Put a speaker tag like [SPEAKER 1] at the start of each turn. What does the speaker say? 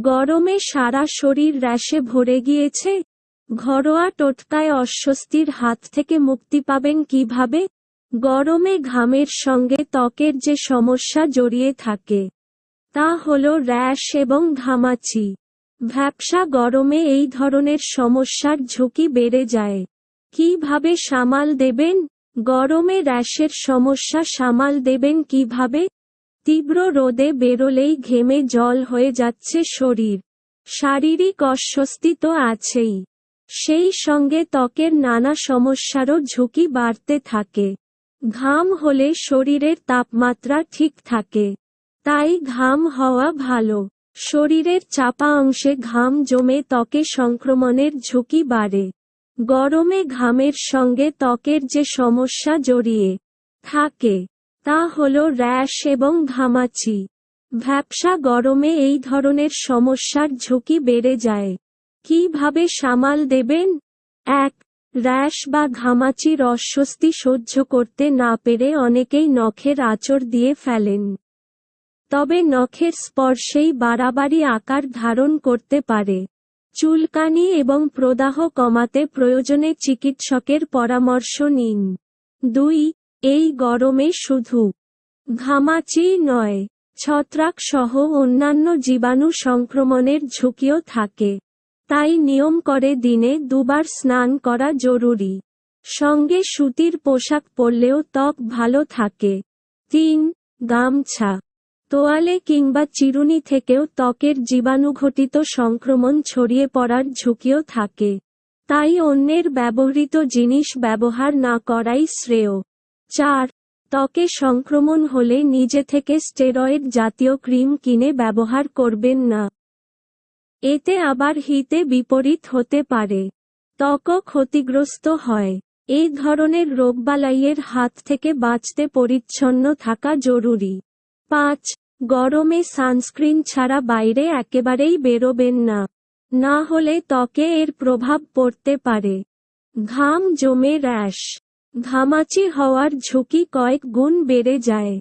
[SPEAKER 1] গরমে সারা শরীর র্যাশে ভরে গিয়েছে। ঘরোয়া টোটকায় অস্বস্তির হাত থেকে মুক্তি পাবেন কীভাবে? গরমে ঘামের সঙ্গে ত্বকের যে সমস্যা জড়িয়ে থাকে, তা হল র্যাশ এবং ঘামাচি। ভ্যাপসা গরমে এই ধরনের সমস্যার ঝুঁকি বেড়ে যায়। কীভাবে সামাল দেবেন? গরমে র্যাশের সমস্যা সামাল দেবেন কীভাবে? তীব্র রোদে বেরোলেই ঘেমে জল হয়ে যাচ্ছে শরীর। শারীরিক অস্বস্তি তো আছেই। সেই সঙ্গে ত্বকের নানা সমস্যারও ঝুঁকি বাড়তে থাকে। ঘাম হলে শরীরের তাপমাত্রা ঠিক থাকে। তাই ঘাম হওয়া ভালো। শরীরের চাপা অংশে ঘাম জমে ত্বকে সংক্রমণের ঝুঁকি বাড়ে। গরমে ঘামের সঙ্গে ত্বকের যে সমস্যা জড়িয়ে থাকে তা হল র্যাশ এবং ঘামাচি। ভ্যাপসা গরমে এই ধরনের সমস্যার ঝুঁকি বেড়ে যায়। কীভাবে সামাল দেবেন? এক, র্যাশ বা ঘামাচির অস্বস্তি সহ্য করতে না পেরে অনেকেই নখের আচর দিয়ে ফেলেন। তবে নখের স্পর্শেই বাড়াবাড়ি আকার ধারণ করতে পারে। চুলকানি এবং প্রদাহ কমাতে প্রয়োজনে চিকিৎসকের পরামর্শ নিন। দুই এই গরমে শুধু ঘামাচি নয়, ছত্রাক সহ অন্যান্য জীবাণু সংক্রমণের ঝুঁকিও থাকে। তাই নিয়ম করে দিনে দুবার স্নান করা জরুরি। সঙ্গে সুতির পোশাক পরলেও ত্বক ভালো থাকে। তিন, গামছা। তোয়ালে কিংবা চিরুনি থেকেও ত্বকের জীবাণুঘটিত সংক্রমণ ছড়িয়ে পড়ার ঝুঁকিও থাকে। তাই অন্যের ব্যবহৃত জিনিস ব্যবহার না করাই শ্রেয়। চার, ত্বকে সংক্রমণ হলে নিজে থেকে স্টেরয়েড জাতীয় ক্রিম কিনে ব্যবহার করবেন না। এতে আবার হিতে বিপরীত হতে পারে। ত্বকও ক্ষতিগ্রস্ত হয়। এই ধরনের রোগবালাইয়ের হাত থেকে বাঁচতে পরিচ্ছন্ন থাকা জরুরি। পাঁচ, গরমে সানস্ক্রিন ছাড়া বাইরে একেবারেই বেরোবেন না। না হলে ত্বকে এর প্রভাব পড়তে পারে। ঘাম জমে র্যাশ। ঘামাচি হওয়ার ঝুঁকি কয়েক গুণ বেড়ে যায়।